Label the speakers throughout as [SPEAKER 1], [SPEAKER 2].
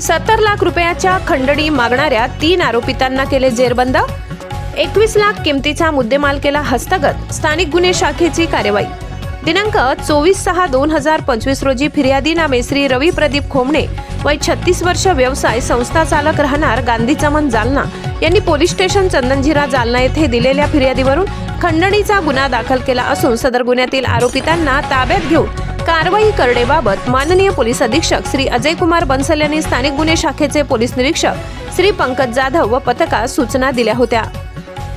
[SPEAKER 1] सत्तर लाख रुपयाच्या खंडणी मागणाऱ्या तीन आरोपितांना केले जेरबंद. एकवीस लाख किमतीचा मुद्देमाल केला हस्तगत. स्थानिक गुन्हे शाखेची कार्यवाही. दिनांक चोवीस सहा दोन हजार पंचवीस रोजी फिर्यादी नामे श्री रवी प्रदीप खोमणे वय छत्तीस वर्ष व्यवसाय संस्था चालक राहणार गांधी चमन जालना यांनी पोलीस स्टेशन चंदनझिरा जालना येथे दिलेल्या फिर्यादीवरून खंडणीचा गुन्हा दाखल केला असून सदर गुन्ह्यातील आरोपितांना ताब्यात घेऊन कारवाई करण्याबाबत माननीय पोलीस अधीक्षक श्री अजय कुमार बन्सल यांनी स्थानिक गुन्हे शाखेचे पोलीस निरीक्षक श्री पंकज जाधव व पथकास सूचना दिल्या होत्या.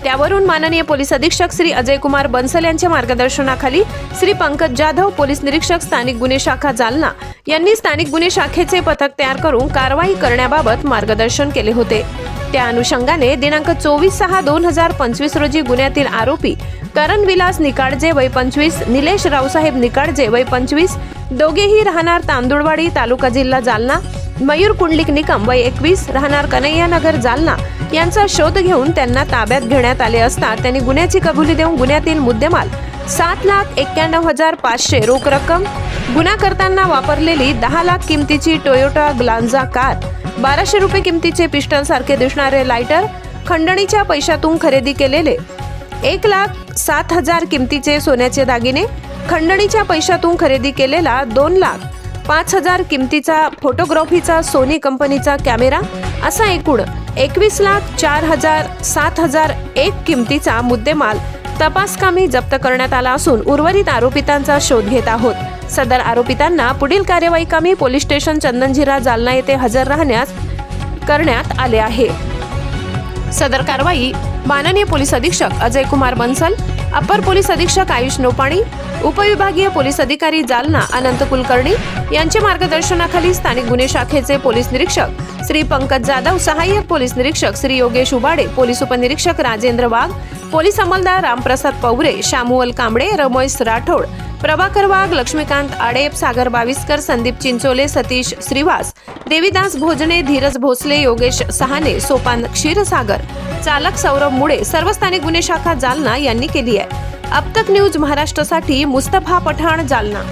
[SPEAKER 1] त्यावरून माननीय पोलीस अधीक्षक श्री अजय कुमार बन्सल यांच्या मार्गदर्शनाखाली श्री पंकज जाधव पोलीस निरीक्षक स्थानिक गुन्हे शाखा जालना यांनी स्थानिक गुन्हे शाखेचे पथक तयार करून कारवाई करण्याबाबत मार्गदर्शन केले होते. त्या अनुषंगाने दिनांक चोवीस सहा दोन हजार पंचवीस रोजी गुन्ह्यातील आरोपी करण विलास निकाडजे वय पंचवीस निलेश रावसाहेब निकाडजे वय पंचवीस दोघेही राहणार तांदुळवाडी तालुका जिल्हा जालना मयूर कुंडलिक निकम वय एकवीस राहणार कन्हैयानगर जालना. यांचा शोध घेऊन त्यांना ताब्यात घेण्यात आले असता त्यांनी गुन्ह्याची कबुली देऊन गुन्ह्यातील मुद्देमाल सात लाख एक्क्याण्णव हजार पाचशे रोख रक्कम गुन्हा करताना वापरलेली दहा लाख किमतीची टोयोटा ग्लांजा कार बाराशे रुपये किमतीचे पिस्टल सारखे दिसणारे लायटर खंडणीच्या पैशातून खरेदी केलेले एक लाख सात हजार किमतीचे सोन्याचे दागिने खंडणीच्या पैशातून खरेदी केलेला दोन लाख पाच हजार किमतीचा फोटोग्राफीचा सोनी कंपनीचा कॅमेरा असा एकूण एकवीस लाख चार हजार सात हजार एक किमतीचा मुद्देमाल तपासकामी जप्त करण्यात आला असून उर्वरित आरोपितांचा शोध घेत आहोत. सदर आरोपितांना पुढील कार्यवाही कामी पोलीस स्टेशन चंदनझिरा जालना येथे हजर राहण्यास करण्यात आले आहे. सदर कारवाई माननीय पोलीस अधीक्षक अजय कुमार बन्सल अपर पोलीस अधीक्षक आयुष नोपाणी उपविभागीय पोलीस अधिकारी जालना अनंत कुलकर्णी यांच्या मार्गदर्शनाखाली स्थानिक गुन्हे शाखेचे पोलीस निरीक्षक श्री पंकज जाधव सहाय्यक पोलीस निरीक्षक श्री योगेश उबाडे पोलीस उपनिरीक्षक राजेंद्र वाघ पोलीस अंमलदार रामप्रसाद पवरे शामुअल कांबळे रमेश राठोड प्रभाकर वाघ लक्ष्मीकांत आडेप सागर बाविस्कर संदीप चिंचोले सतीश श्रीवास देवीदास भोजने धीरज भोसले योगेश सहाने सोपान क्षीरसागर चालक सौरभ मुळे सर्व स्थानिक गुन्हे शाखा जालना यांनी केली आहे. अब तक न्यूज महाराष्ट्रासाठी मुस्तफा पठाण जालना.